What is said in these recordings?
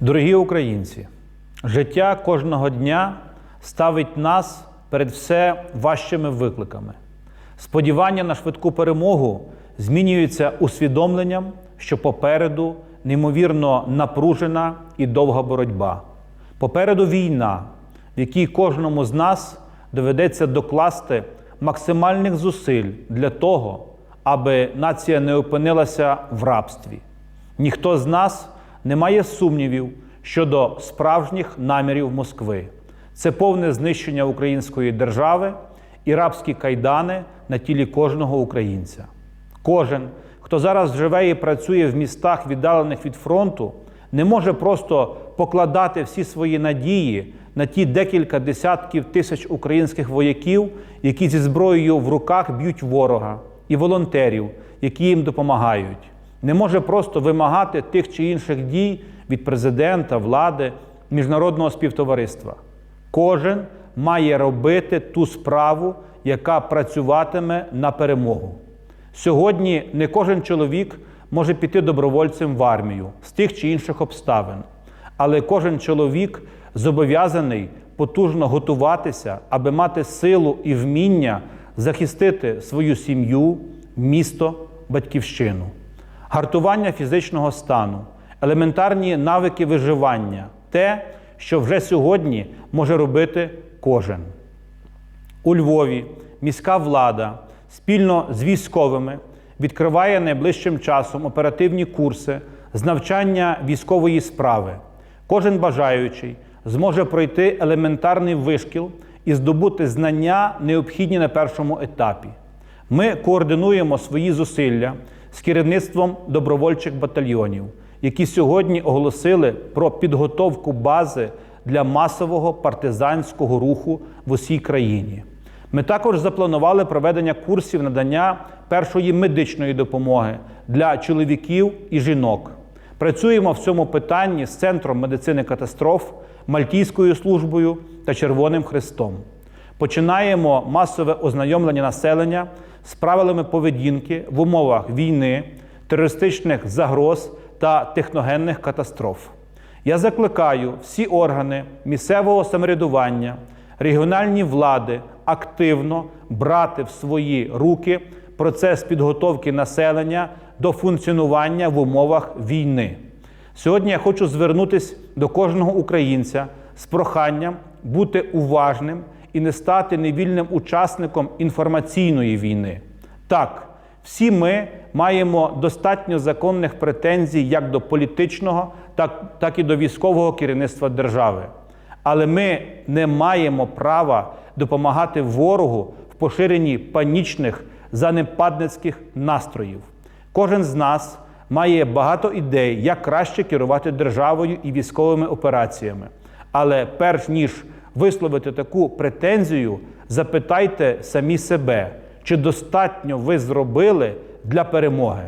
Дорогі українці, життя кожного дня ставить нас перед все важчими викликами. Сподівання на швидку перемогу змінюються усвідомленням, що попереду неймовірно напружена і довга боротьба. Попереду війна, в якій кожному з нас доведеться докласти максимальних зусиль для того, аби нація не опинилася в рабстві. Ніхто з нас не має сумнівів щодо справжніх намірів Москви. Це повне знищення української держави і рабські кайдани на тілі кожного українця. Кожен, хто зараз живе і працює в містах, віддалених від фронту, не може просто покладати всі свої надії на ті декілька десятків тисяч українських вояків, які зі зброєю в руках б'ють ворога, і волонтерів, які їм допомагають. Не може просто вимагати тих чи інших дій від президента, влади, міжнародного співтовариства. Кожен має робити ту справу, яка працюватиме на перемогу. Сьогодні не кожен чоловік може піти добровольцем в армію з тих чи інших обставин, але кожен чоловік зобов'язаний потужно готуватися, аби мати силу і вміння захистити свою сім'ю, місто, батьківщину. Гартування фізичного стану, елементарні навики виживання те, що вже сьогодні може робити кожен. У Львові міська влада спільно з військовими відкриває найближчим часом оперативні курси з навчання військової справи. Кожен бажаючий зможе пройти елементарний вишкіл і здобути знання, необхідні на першому етапі. Ми координуємо свої зусилля з керівництвом добровольчих батальйонів, які сьогодні оголосили про підготовку бази для масового партизанського руху в усій країні. Ми також запланували проведення курсів надання першої медичної допомоги для чоловіків і жінок. Працюємо в цьому питанні з Центром медицини катастроф, Мальтійською службою та Червоним Хрестом. Починаємо масове ознайомлення населення з правилами поведінки в умовах війни, терористичних загроз та техногенних катастроф. Я закликаю всі органи місцевого самоврядування, регіональні влади активно брати в свої руки процес підготовки населення до функціонування в умовах війни. Сьогодні я хочу звернутися до кожного українця з проханням бути уважним і не стати невільним учасником інформаційної війни. Так, всі ми маємо достатньо законних претензій як до політичного, так, так і до військового керівництва держави. Але ми не маємо права допомагати ворогу в поширенні панічних занепадницьких настроїв. Кожен з нас має багато ідей, як краще керувати державою і військовими операціями. Але перш ніж висловити таку претензію, запитайте самі себе, чи достатньо ви зробили для перемоги.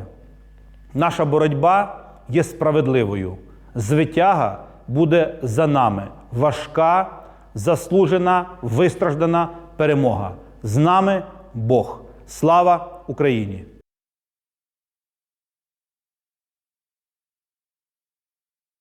Наша боротьба є справедливою. Звитяга буде за нами. Важка, заслужена, вистраждана перемога. З нами Бог. Слава Україні!